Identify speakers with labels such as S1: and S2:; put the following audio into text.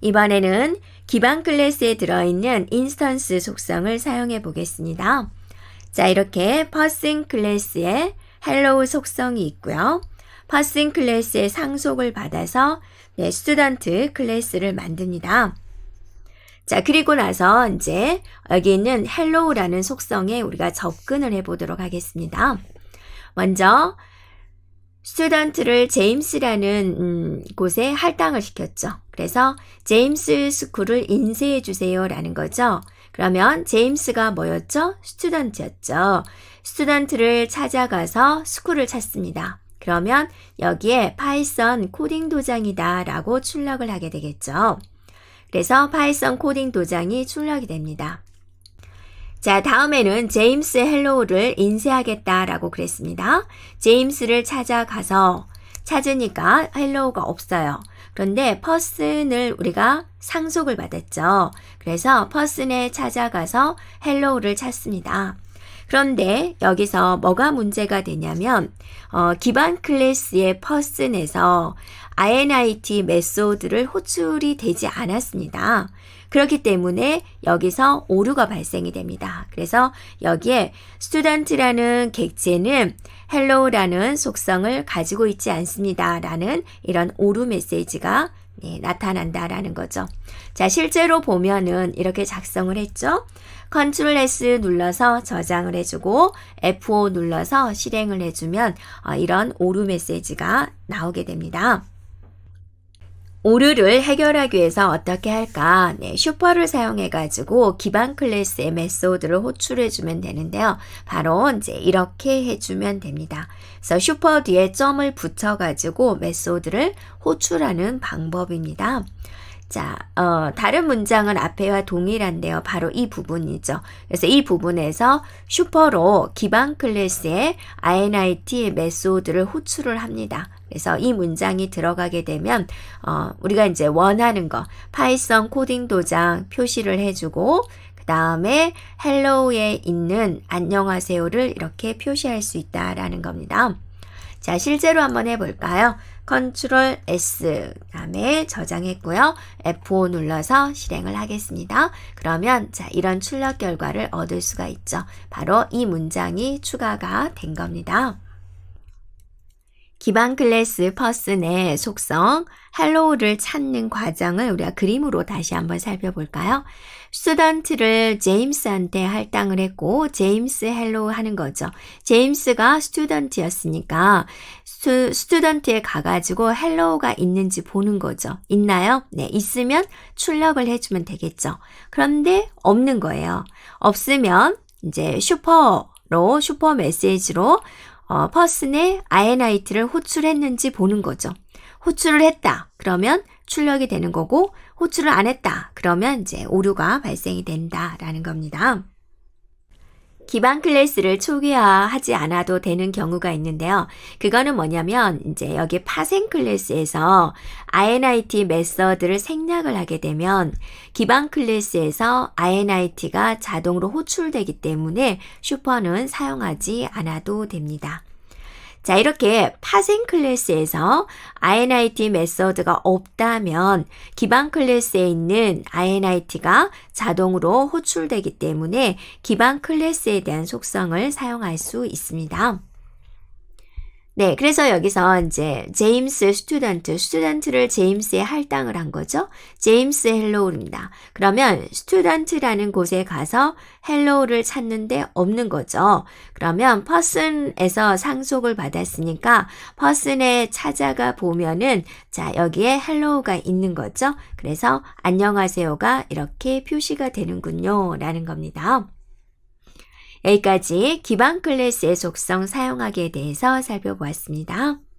S1: 이번에는 기반 클래스에 들어있는 인스턴스 속성을 사용해 보겠습니다. 자, 이렇게 퍼싱 클래스에 hello 속성이 있고요. 퍼싱 클래스의 상속을 받아서 네, 스튜던트 클래스를 만듭니다. 자, 그리고 나서 이제 여기 있는 hello라는 속성에 우리가 접근을 해 보도록 하겠습니다. 먼저 스튜던트를 제임스라는 음, 곳에 할당을 시켰죠. 그래서 제임스 스쿨을 인쇄해 주세요라는 거죠. 그러면 제임스가 뭐였죠? 스튜던트였죠. 스튜던트를 찾아가서 스쿨을 찾습니다. 그러면 여기에 파이썬 코딩 도장이다 라고 출력을 하게 되겠죠. 그래서 파이썬 코딩 도장이 출력이 됩니다. 자, 다음에는 제임스 헬로우를 인쇄하겠다라고 그랬습니다. 제임스를 찾아가서 찾으니까 헬로우가 없어요. 그런데 퍼슨을 우리가 상속을 받았죠. 그래서 퍼슨에 찾아가서 헬로우를 찾습니다. 그런데 여기서 뭐가 문제가 되냐면 어, 기반 클래스의 퍼슨에서 INIT 메소드를 호출이 되지 않았습니다. 그렇기 때문에 여기서 오류가 발생이 됩니다. 그래서 여기에 student라는 객체는 hello라는 속성을 가지고 있지 않습니다. 라는 이런 오류 메시지가 네, 나타난다라는 거죠. 자, 실제로 보면은 이렇게 작성을 했죠. 컨트롤 S 눌러서 저장을 해주고 F5 눌러서 실행을 해주면 어, 이런 오류 메시지가 나오게 됩니다. 오류를 해결하기 위해서 어떻게 할까? 네, 슈퍼를 사용해가지고 기반 클래스의 메소드를 호출해주면 되는데요. 바로 이제 이렇게 해주면 됩니다. 그래서 슈퍼 뒤에 점을 붙여가지고 메소드를 호출하는 방법입니다. 자, 어, 다른 문장은 앞에와 동일한데요. 바로 이 부분이죠. 그래서 이 부분에서 슈퍼로 기반 클래스의 INIT 메소드를 호출을 합니다. 그래서 이 문장이 들어가게 되면 어, 우리가 이제 원하는 거 파이썬 코딩 도장 표시를 해주고 그 다음에 헬로우에 있는 안녕하세요를 이렇게 표시할 수 있다라는 겁니다. 자, 실제로 한번 해볼까요? 컨트롤 S 다음에 저장했고요. F5 눌러서 실행을 하겠습니다. 그러면 자, 이런 출력 결과를 얻을 수가 있죠. 바로 이 문장이 추가가 된 겁니다. 기반 클래스 퍼슨의 속성 헬로우를 찾는 과정을 우리가 그림으로 다시 한번 살펴볼까요? 스튜던트를 제임스한테 할당을 했고 제임스 헬로우 하는 거죠. 제임스가 스튜던트였으니까 스튜, 스튜던트에 가가지고 헬로우가 있는지 보는 거죠. 있나요? 네, 있으면 출력을 해주면 되겠죠. 그런데 없는 거예요. 없으면 이제 슈퍼 로 슈퍼 메시지로 어, 퍼슨의 INIT를 호출했는지 보는 거죠. 호출을 했다. 그러면 출력이 되는 거고 호출을 안 했다. 그러면 이제 오류가 발생이 된다라는 겁니다. 기반 클래스를 초기화하지 않아도 되는 경우가 있는데요. 그거는 뭐냐면 이제 여기 파생 클래스에서 INIT 메서드를 생략을 하게 되면 기반 클래스에서 INIT가 자동으로 호출되기 때문에 슈퍼는 사용하지 않아도 됩니다. 자, 이렇게 파생 클래스에서 INIT 메서드가 없다면 기반 클래스에 있는 INIT가 자동으로 호출되기 때문에 기반 클래스에 대한 속성을 사용할 수 있습니다. 네, 그래서 여기서 이제 제임스 스튜던트, 스튜던트를 제임스에 할당을 한 거죠. 제임스 헬로우입니다. 그러면 스튜던트라는 곳에 가서 헬로우를 찾는데 없는 거죠. 그러면 퍼슨에서 상속을 받았으니까 퍼슨에 찾아가 보면은 자, 여기에 헬로우가 있는 거죠. 그래서 안녕하세요가 이렇게 표시가 되는군요. 라는 겁니다. 여기까지 기반 클래스의 속성 사용하기에 대해서 살펴보았습니다.